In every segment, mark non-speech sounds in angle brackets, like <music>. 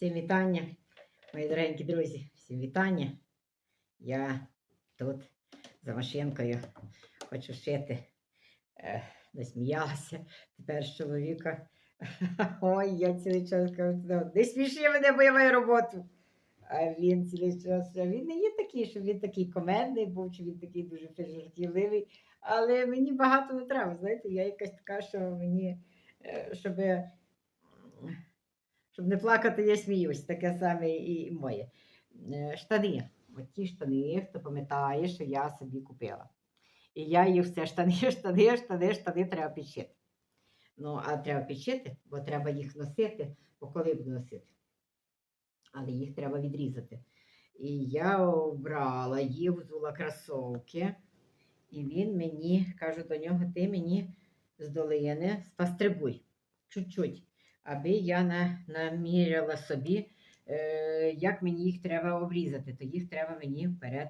Всім вітання, мої дорогенькі друзі, всім вітання. Я тут за машинкою хочу шити. Е, Насміялася тепер з чоловіка. <laughs> Ой, я цілий час кажу, «Ну, не сміши мене, бо я маю роботу. А він цілий час, він не є такий, що він такий комедний був, чи він такий дуже жартівливий. Але мені багато не треба. Знаєте, я якась така, що мені, е, щоб щоб не плакати, я сміюсь, таке саме і моє. Е, Штани. От ті штани, хто пам'ятає, що я собі купила. І я їх все штани, <laughs> штани, штани, штани треба підшити. Ну, а треба підшити, бо треба їх носити, бо коли буду носити. Але їх треба відрізати. І я обрала їх, взула кросовки, і він мені, кажу до нього, ти мені з долини спастрибуй чуть-чуть аби я на, наміряла собі, е, як мені їх треба обрізати, то їх треба мені вперед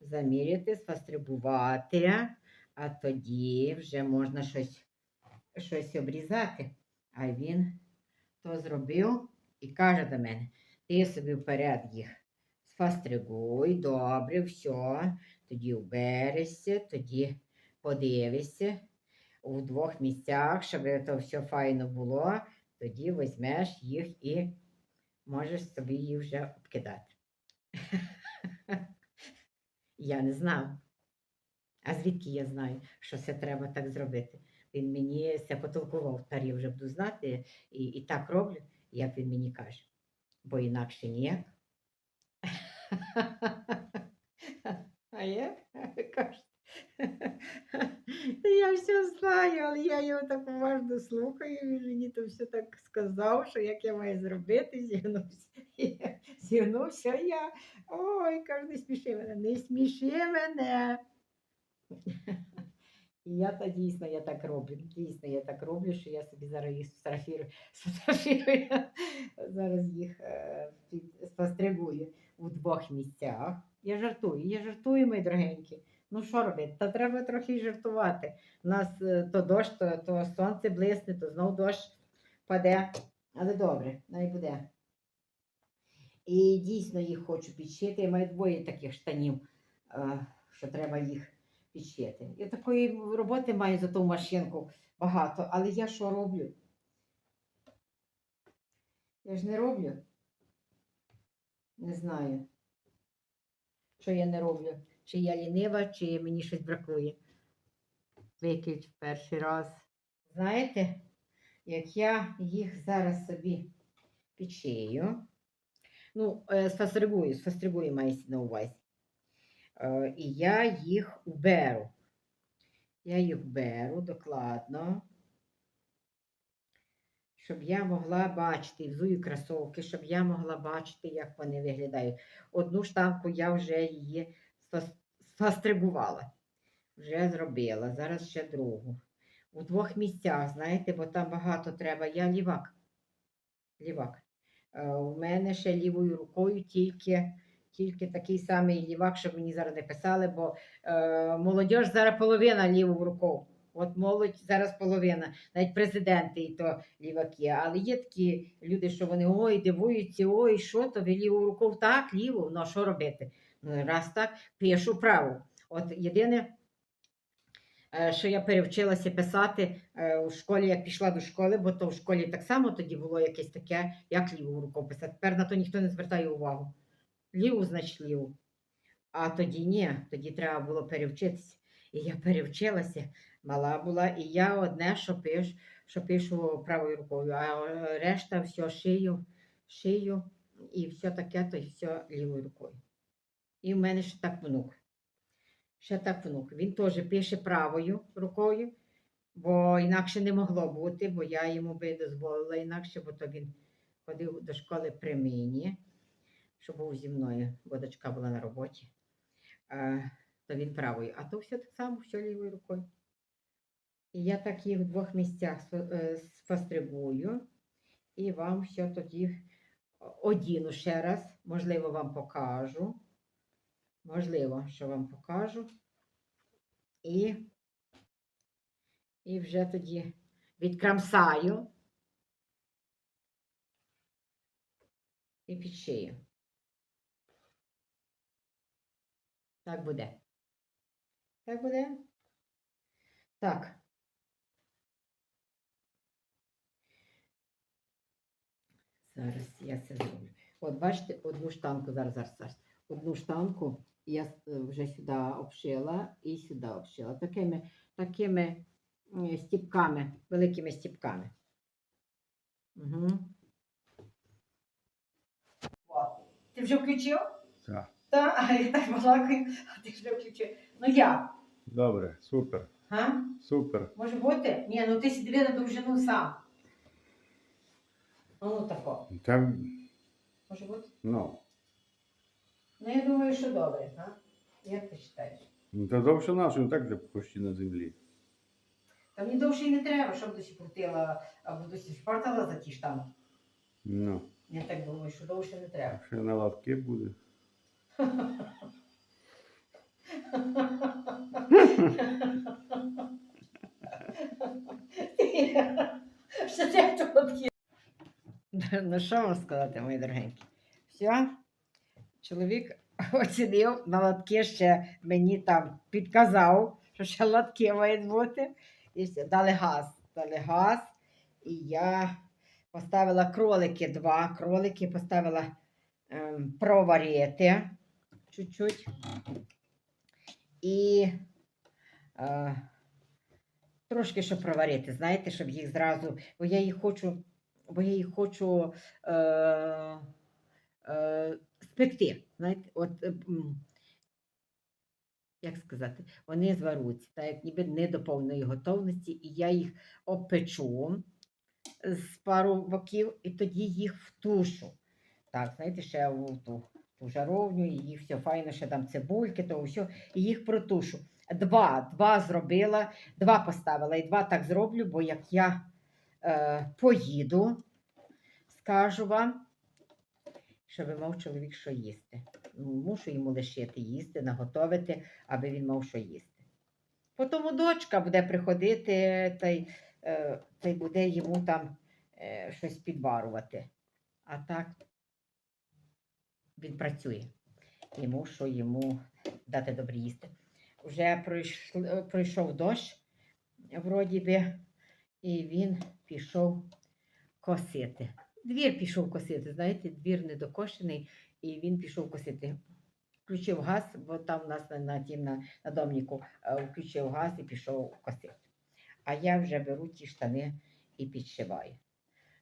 заміряти, сфастрибувати, а тоді вже можна щось, щось обрізати. А він то зробив і каже до мене: ти собі вперед їх сфастригуй, добре, все, тоді уберешся, тоді подивишся у двох місцях, щоб це все файно було тоді візьмеш їх і можеш собі їх вже обкидати. <laughs> Я не знав. А звідки я знаю, що це треба так зробити? Він мені це потолкував, тепер я вже буду знати і, і так роблю, як він мені каже. Бо інакше ніяк. <laughs> А я <laughs> кажу. <laughs> Я все знаю, але я його так уважно слухаю. Він мені то все так сказав, що як я маю зробити, зігнувся. <laughs> Зігнувся я. Ой, кажу, не сміши мене, не сміши мене. <laughs> І я та дійсно я так роблю. Дійсно, я так роблю, що я собі зараз їх сфотографірую, сфотографірую зараз їх е, під- у двох місцях. Я жартую, я жартую, мої дорогенькі. Ну що робити? Та треба трохи жартувати. У нас е, то дощ, то, то сонце блисне, то знов дощ паде. Але добре, най буде. І дійсно їх хочу підшити. Я маю двоє таких штанів, е, що треба їх підшити. Я такої роботи маю за ту машинку багато, але я що роблю? Я ж не роблю. Не знаю, що я не роблю. Чи я лінива, чи мені щось бракує. Виклич перший раз. Знаєте, як я їх зараз собі підшию, ну, е, сфастригую, сфастригую мається на увазі. Е, І я їх уберу. Я їх беру докладно, щоб я могла бачити, взую кросовки, щоб я могла бачити, як вони виглядають. Одну штанку я вже її сфастригувала, вже зробила. Зараз ще другу. У двох місцях, знаєте, бо там багато треба. Я лівак. Лівак. Е, У мене ще лівою рукою тільки, тільки такий самий лівак, щоб мені зараз не писали, бо е, молодь зараз половина лівою рукою. От молодь зараз половина, навіть президенти і то ліваки. Але є такі люди, що вони ой, дивуються, ой, що то ви лівою рукою? Так, ліву, ну що робити? Ну, раз так, пишу право. От єдине, е, що я перевчилася писати е, у школі, як пішла до школи, бо то в школі так само тоді було якесь таке, як ліву руку писати. Тепер на то ніхто не звертає увагу. Ліву, значить ліву. А тоді ні, тоді треба було перевчитися. І я перевчилася, мала була, і я одне, що пишу, що пишу правою рукою, а е, решта все шию, шию і все таке, то й все лівою рукою. І в мене ще так внук. Ще так внук. Він теж пише правою рукою, бо інакше не могло бути, бо я йому би дозволила інакше, бо то він ходив до школи при мені, що був зі мною, бо дочка була на роботі. Е, то він правою, а то все так само, все лівою рукою. І я так їх в двох місцях е, сфастригую, і вам все тоді одіну ще раз, можливо, вам покажу. Можливо, що вам покажу. І, і вже тоді відкрамсаю і підшию. Так буде. Так буде. Так. Зараз я це зроблю. От бачите, одну штанку, зараз, зараз, зараз. Одну штанку я вже сюди обшила і сюди обшила. Такими, такими стіпками, великими стіпками. Угу. Ти вже включив? Так. Так, а я так балакаю, а ти вже включив. Ну я, Добре, супер, га? супер. Може бути? Ні, ну ти сидри на довжину сам. Ну, тако. Там, Може бути? ну, Ну, думаю, що добре, а? Як ти вважаєш? ну та довше не так же почти на землі. Та мені довше і не треба, щоб досі крутила, або досі шпартала за ті штанги. Ну, Я так думаю, що довше не треба. ще на лавки буде. Що це тут? Ну, що вам сказати, мої дорогенькі? Все, чоловік <laughs> оцінив, на латки ще мені там підказав, що ще латки мають бути. І все, дали газ, дали газ. І я поставила кролики, два кролики, поставила ем, проварити чуть-чуть. І е, трошки щоб проварити, знаєте, щоб їх зразу, бо я їх хочу, бо я їх хочу е, е, спекти. Знаєте, от, е, як сказати, вони зваруться, так як ніби не до повної готовності, і я їх обпечу з пару боків, і тоді їх втушу. Так, знаєте, ще в ту, ту жаровню, і все файно, ще там цибульки, то все, і їх протушу. Два, два зробила, два поставила, і два так зроблю, бо як я е, поїду, скажу вам, щоб мав чоловік що їсти. Мушу йому лишити їсти, наготовити, аби він мав що їсти. Потім дочка буде приходити та й, е, та й буде йому там е, щось підварувати. А так він працює. І мушу йому дати добре їсти. Вже е, пройшов дощ, вроді би, і він пішов косити. Двір пішов косити, знаєте, двір недокошений, і він пішов косити. Включив газ, бо там у нас на, на, на, на домніку е, включив газ і пішов косити. А я вже беру ті штани і підшиваю.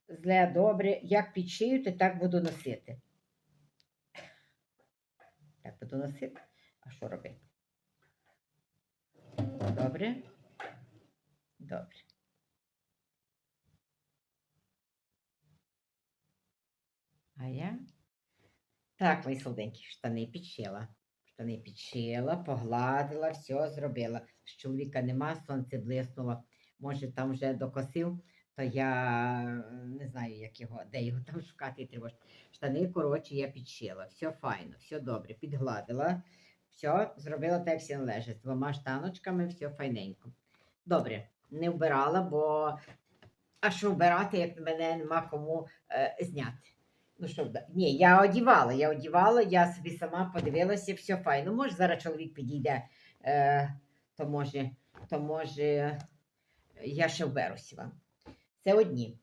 Зле добре, як підшию, то так буду носити. Так буду носити. А що робити? Добре? Добре. А я? Так, мої солоденькі, штани підшила. Штани підшила, погладила, все зробила. З чоловіка нема, сонце блиснуло. Може, там вже докосив, то я не знаю, як його, де його там шукати тривожити. Штани, коротше, я підшила. Все файно, все добре, підгладила. Все, зробила так, всі належить. З двома штаночками, все файненько. Добре, не вбирала, бо а що вбирати, як мене нема кому е, зняти. Ну що, ні, я одівала, я одівала, я собі сама подивилася, все файно. Може, зараз чоловік підійде, е, то може, то може я ще вберуся вам. Це одні.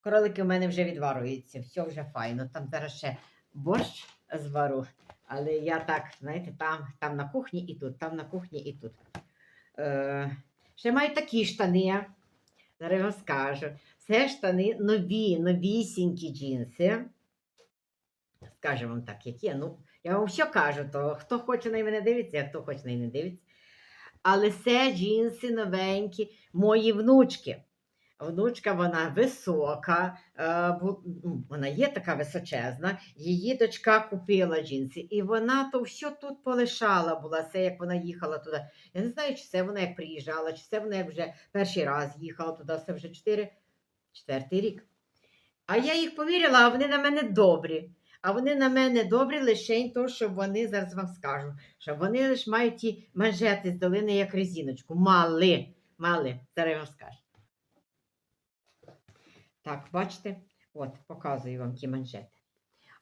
Кролики в мене вже відварюються, все вже файно. Там зараз ще борщ звару, але я так, знаєте, там, там на кухні і тут, там на кухні і тут. Е, ще маю такі штани. Зараз я вам скажу. Це штани нові, новісінькі джинси. Скажу вам так, які. Ну, я вам що кажу, то хто хоче на мене дивиться, а хто хоче на не дивиться. Але це джинси новенькі, мої внучки. Внучка вона висока, е, ну, вона є така височезна. Її дочка купила джинси, і вона то все тут полишала була, це як вона їхала туди. Я не знаю, чи це вона як приїжджала, чи це вона як вже перший раз їхала туди, це вже чотири, четвертий рік. А я їх повірила, а вони на мене добрі. А вони на мене добрі лише то, що вони зараз вам скажу, що вони лише мають ті манжети з долини як резиночку. Мали, мали, зараз вам скажу. Так, бачите? От, показую вам ті манжети.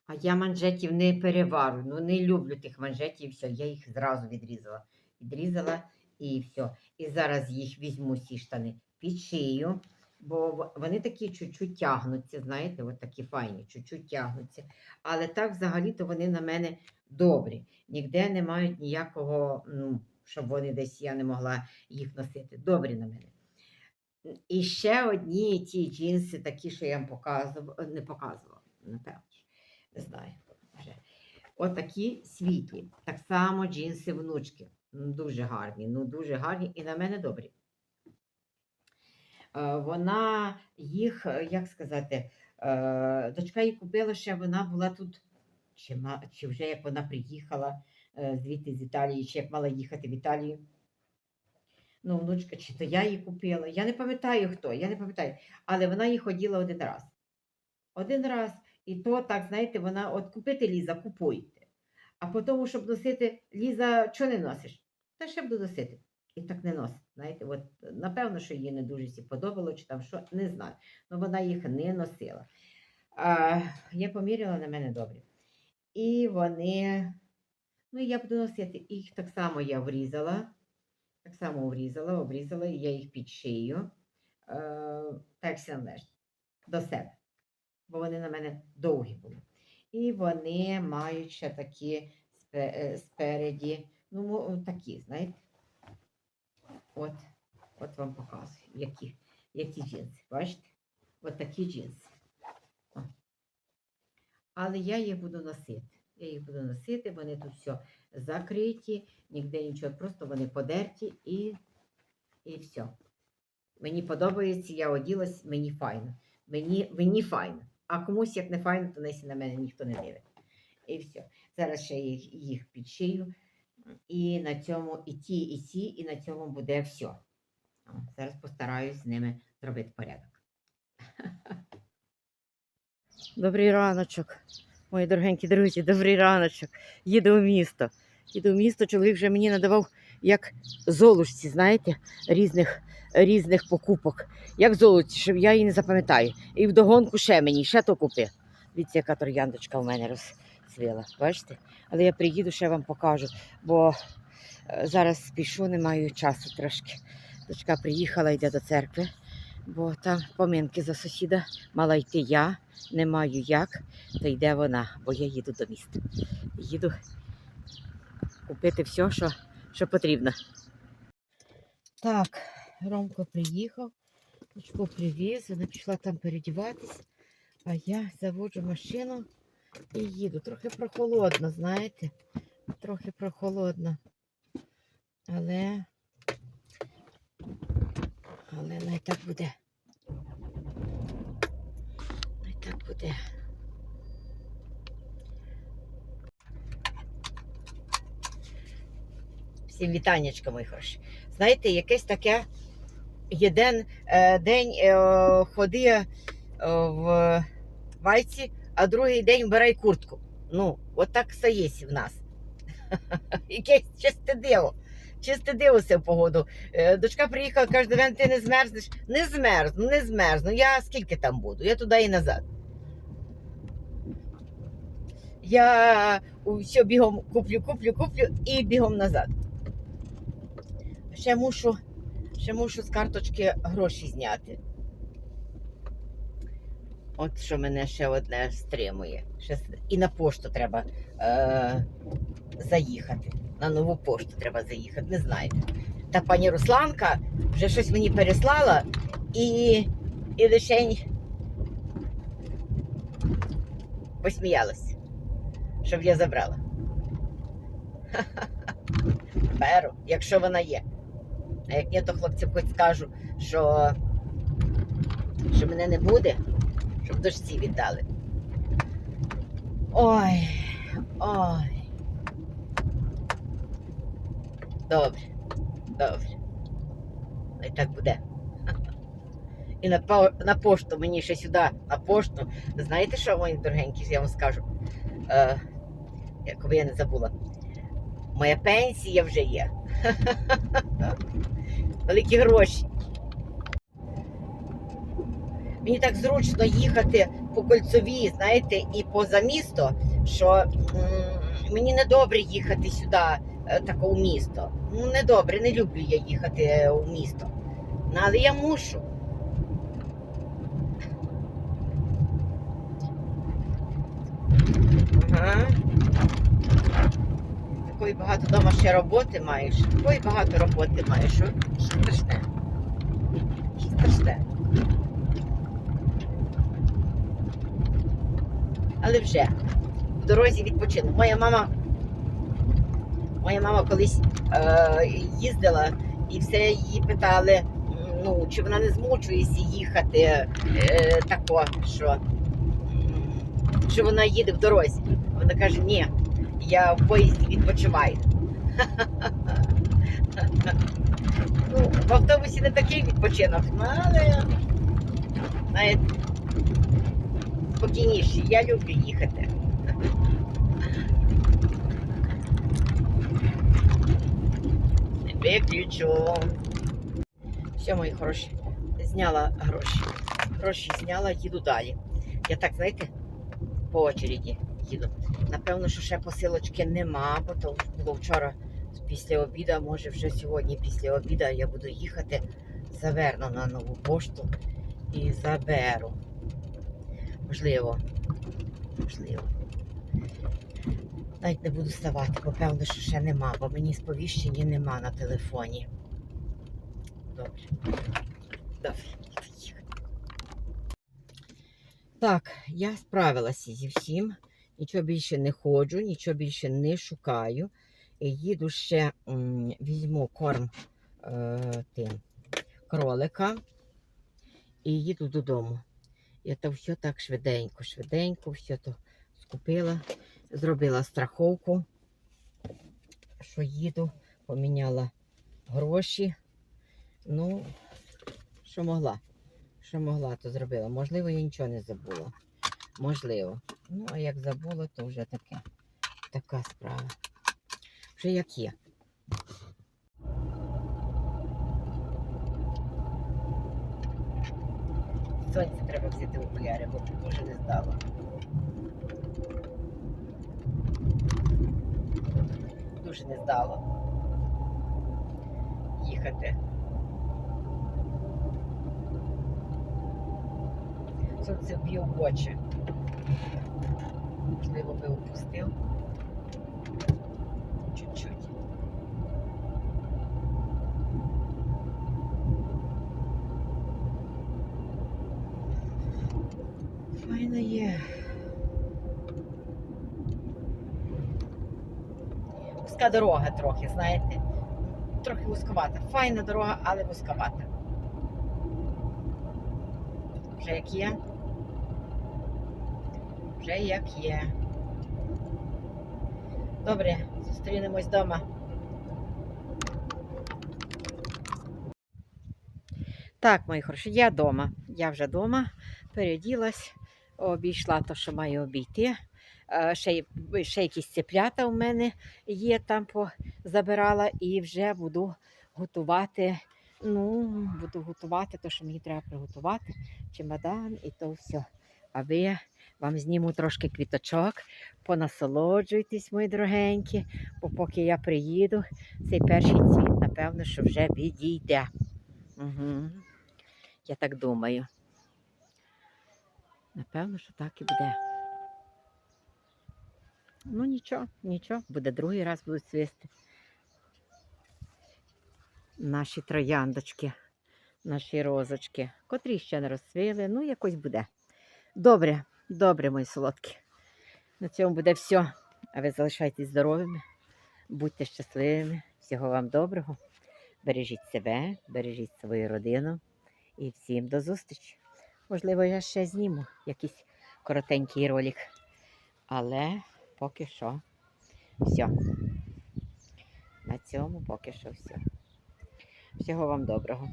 А я манжетів не переварю, ну не люблю тих манжетів, все, я їх зразу відрізала. Відрізала і все. І зараз їх візьму ці штани під шию, бо вони такі чуть-чуть тягнуться, знаєте, от такі файні, чуть-чуть тягнуться. Але так взагалі-то вони на мене добрі. Ніде не мають ніякого, ну, щоб вони десь я не могла їх носити. Добрі на мене. І ще одні ті джинси, такі, що я вам показувала, не показувала, напевно. Не знаю. Вже. Отакі світлі. Так само джинси внучки. Ну, Дуже гарні, ну дуже гарні і на мене добрі. Е, Вона їх, е, як сказати, е, дочка їй купила ще, вона була тут, чи, чи вже як вона приїхала звідти з Італії, чи як мала їхати в Італію. Ну, внучка, чи то я її купила. Я не пам'ятаю хто, я не пам'ятаю. Але вона її ходила один раз. Один раз. І то, так, знаєте, вона от купити Ліза, купуйте. А по тому, щоб носити, Ліза, чого не носиш? Та ще буду носити. І так не носить. Знаєте, от напевно, що їй не дуже всі подобало, чи там що, не знаю. Ну вона їх не носила. А, я поміряла на мене добре. І вони, ну я буду носити. Їх так само я врізала. Так само врізала, обрізала, і я їх під шию. Е, так все належить до себе. Бо вони на мене довгі були. І вони мають ще такі е, спереді, ну, такі, знаєте. От, от вам показую, які, які джинси. Бачите? От такі джинси. Але я їх буду носити. Я їх буду носити, вони тут все закриті, ніде нічого, просто вони подерті і, і все. Мені подобається, я оділась, мені файно. Мені, мені файно. А комусь як не файно, то несі на мене ніхто не дивить. І все. Зараз ще їх, їх підшию. І на цьому і ті, і ці, і на цьому буде все. Зараз постараюсь з ними зробити порядок. Добрий раночок, мої дорогенькі друзі, добрий раночок. Їду в місто. Їду в місто, чоловік вже мені надавав як золушці, знаєте, різних, різних покупок. Як золоті, щоб я її не запам'ятаю. І вдогонку ще мені, ще то купи. Дивіться, яка трояндочка в мене розцвіла. Бачите? Але я приїду, ще вам покажу, бо е, зараз спішу, не маю часу трошки. Дочка приїхала, йде до церкви, бо там поминки за сусіда мала йти я не маю як, то йде вона, бо я їду до міста. Їду купити все, що, що потрібно. Так, Ромко приїхав, дочку привіз, вона пішла там передіватись, а я заводжу машину і їду. Трохи прохолодно, знаєте, трохи прохолодно. Але, але най так буде. Най так буде. Всім вітаннячка, мої хороші. Знаєте, якесь таке єден е, день е, ходи е, в майці, а другий день вбирай куртку. Ну, от так стається в нас. <laughs> Якесь чисте диво. Чисте диво все в погоду. Е, Дочка приїхала, каже, до ти не змерзнеш. Не змерзну, не змерзну. Я скільки там буду? Я туди і назад. Я все бігом куплю, куплю, куплю і бігом назад. Ще мушу, ще мушу з карточки гроші зняти. От що мене ще одне стримує. Ще і на пошту треба е, заїхати. На нову пошту треба заїхати, не знаєте. Та пані Русланка вже щось мені переслала і, і лишень посміялась, щоб я забрала. <laughs> Беру, якщо вона є. А як ні, то хлопцям хоч скажу, що, що мене не буде, щоб дочці віддали. Ой, ой. Добре, добре. І так буде. І на, по- на пошту мені ще сюди, на пошту. Знаєте що, мої дорогенькі, я вам скажу? Е, якби я не забула. Моя пенсія вже є. <laughs> Великі гроші. Мені так зручно їхати по кольцовій, знаєте, і поза місто, що м, мені не добре їхати сюди, е, тако у місто. Ну, не добре, не люблю я їхати е, у місто. Ну, але я мушу. Ага. Такої багато вдома ще роботи маєш. Такої багато роботи маєш. Що страшне? Що страшне? Але вже в дорозі відпочинок. Моя мама, моя мама колись е, їздила і все її питали, ну, чи вона не змучується їхати е, тако, що, що вона їде в дорозі. Вона каже, ні, я в поїзді відпочиваю. <laughs> Ну, в автобусі не такий відпочинок, ну, але знаєте, спокійніше. Я люблю їхати. Виключу. Все, мої хороші. Зняла гроші. Гроші зняла, їду далі. Я так, знаєте, по очереді їду. Напевно, що ще посилочки нема, бо то було вчора після обіду, може вже сьогодні після обіду я буду їхати, заверну на нову пошту і заберу. Можливо. Можливо. Навіть не буду ставати, бо певно, що ще нема, бо мені сповіщення нема на телефоні. Добре. Добре. Так, я справилася зі всім. Нічого більше не ходжу, нічого більше не шукаю. І їду ще візьму корм е, тим кролика і їду додому. Я то все так швиденько, швиденько, все то скупила, зробила страховку, що їду, поміняла гроші. Ну, що могла. Що могла, то зробила. Можливо, я нічого не забула. Можливо. Ну, а як забула, то вже таке. Така справа. Вже як є. Сонце треба взяти окуляри, бо дуже не здало. Дуже не здало. Їхати. Сонце б'є в очі. Можливо, би опустив. Чуть-чуть. Файно є. Вузька дорога трохи, знаєте. Трохи вузьковата. Файна дорога, але вузьковата. Вже як є. Вже як є. Добре, зустрінемось вдома. Так, мої хороші, я вдома. Я вже вдома, переоділась, обійшла те, що маю обійти. Е, Ще, ще якісь цеплята у мене є, там по, забирала і вже буду готувати. Ну, буду готувати те, що мені треба приготувати. Чемодан і то все. Аби вам зніму трошки квіточок, понасолоджуйтесь, мої дорогенькі, бо поки я приїду, цей перший цвіт, напевно, що вже відійде. Угу. Я так думаю. Напевно, що так і буде. Ну нічого, нічого, буде другий раз будуть цвісти. Наші трояндочки, наші розочки, котрі ще не розцвіли, ну якось буде. Добре, добре, мої солодкі. На цьому буде все. А ви залишайтесь здоровими, будьте щасливими, всього вам доброго. Бережіть себе, бережіть свою родину і всім до зустрічі. Можливо, я ще зніму якийсь коротенький ролик. Але поки що все. На цьому поки що все. Всього вам доброго.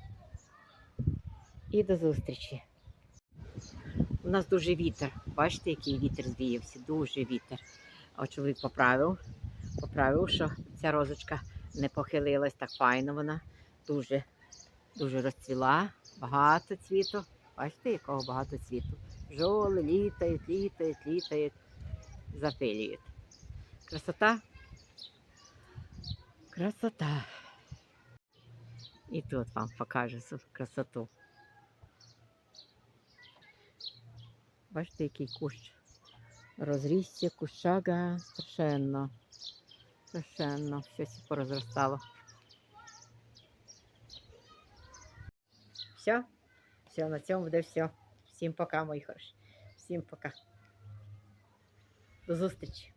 І до зустрічі. У нас дуже вітер. Бачите, який вітер звіявся? Дуже вітер. А чоловік поправив. Поправив, що ця розочка не похилилась, так файно вона. Дуже, дуже розцвіла. Багато цвіту. Бачите, якого багато цвіту. Жоли літають, літають, літають, запилюють. Красота. Красота. І тут вам покажу красоту. Бачите, який кущ. Розрісся кущага страшенно. Страшенно. Щось порозростало. Все. Все, на цьому буде все. Всім пока, мої хороші. Всім пока. До зустрічі.